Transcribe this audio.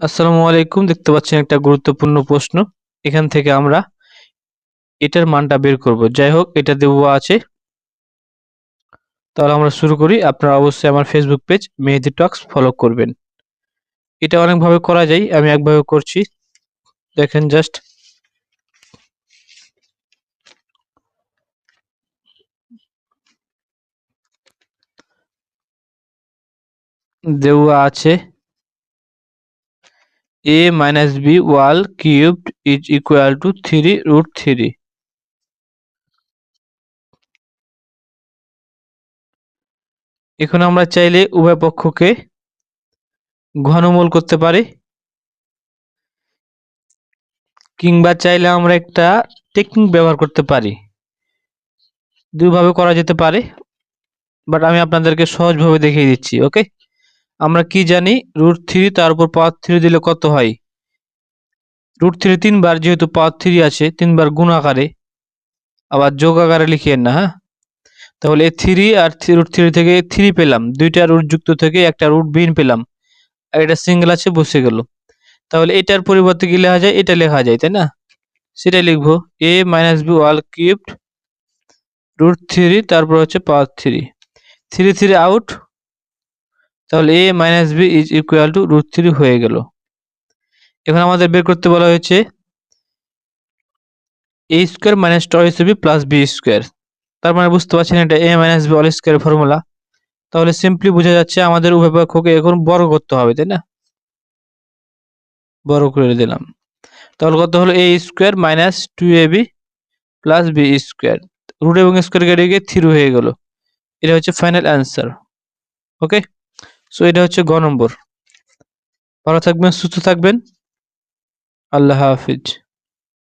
আসসালামু আলাইকুম। দেখতে পাচ্ছেন একটা গুরুত্বপূর্ণ প্রশ্ন। এখান থেকে আমরা এটার মানটা বের করব। যাই হোক, এটা দেওয়া আছে। তাহলে আমরা শুরু করি। আপনারা অবশ্যই আমার Facebook page Mehedi talks follow করবেন। এটা অনেকভাবে করা যায়, আমি একভাবে করছি। দেখেন জাস্ট দেওয়া আছে। A minus b wall cubed is equal to 3 root 3 এখন আমরা চাইলে উভয় পক্ষকে ঘনমূল করতে পারি। কিংবা চাইলে আমরা একটা টেকনিক ব্যবহার করতে পারি। দুইভাবে করা যেতে পারে বাট আমি আপনাদেরকে সহজভাবে দেখিয়ে দিচ্ছি ওকে আমরা কি জানি? রুট থ্রি তার উপর পাওয়ার থ্রি দিলে কত হয়? রুট থ্রি তিনবার যেহেতু পাওয়ার থ্রি আছে, তিনবার গুণ আকারে। আবার যোগ আকারে লিখিয়েন না হ্যাঁ? তাহলে এ থ্রি আর রুট থ্রি থেকে থ্রি পেলাম। দুইটা রুট যুক্ত থেকে একটা রুট বিন পেলাম। এটা সিঙ্গেল আছে, বসে গেল। তাহলে এটার পরিবর্তে কি লেখা যায়? এটা লেখা যায়, তাই না? সেটা লিখব। A minus B whole cubed root three, তারপর হচ্ছে power three. Three three out তাহলে A minus B is equal to root three হয়ে গেল। এখন আমাদের বের করতে বলা হয়েছে A square minus twice B plus B square তার মানে বুঝতে পারছেন এটা A minus B all square formula তাহলে সিম্পলি বোঝা যাচ্ছে আমাদের উভয় পক্ষকে এখন বড় করতে হবে, তাই না? বড় করে দিলাম। তাহলে কত হলো? A square minus two A B plus B square root এবং স্কোয়ার কেটে গিয়ে থ্রি হয়ে গেল। এটা হচ্ছে ফাইনাল অ্যান্সার ওকে সো এটা হচ্ছে গ নম্বর। ভালো থাকবেন সুস্থ থাকবেন। আল্লাহ হাফিজ।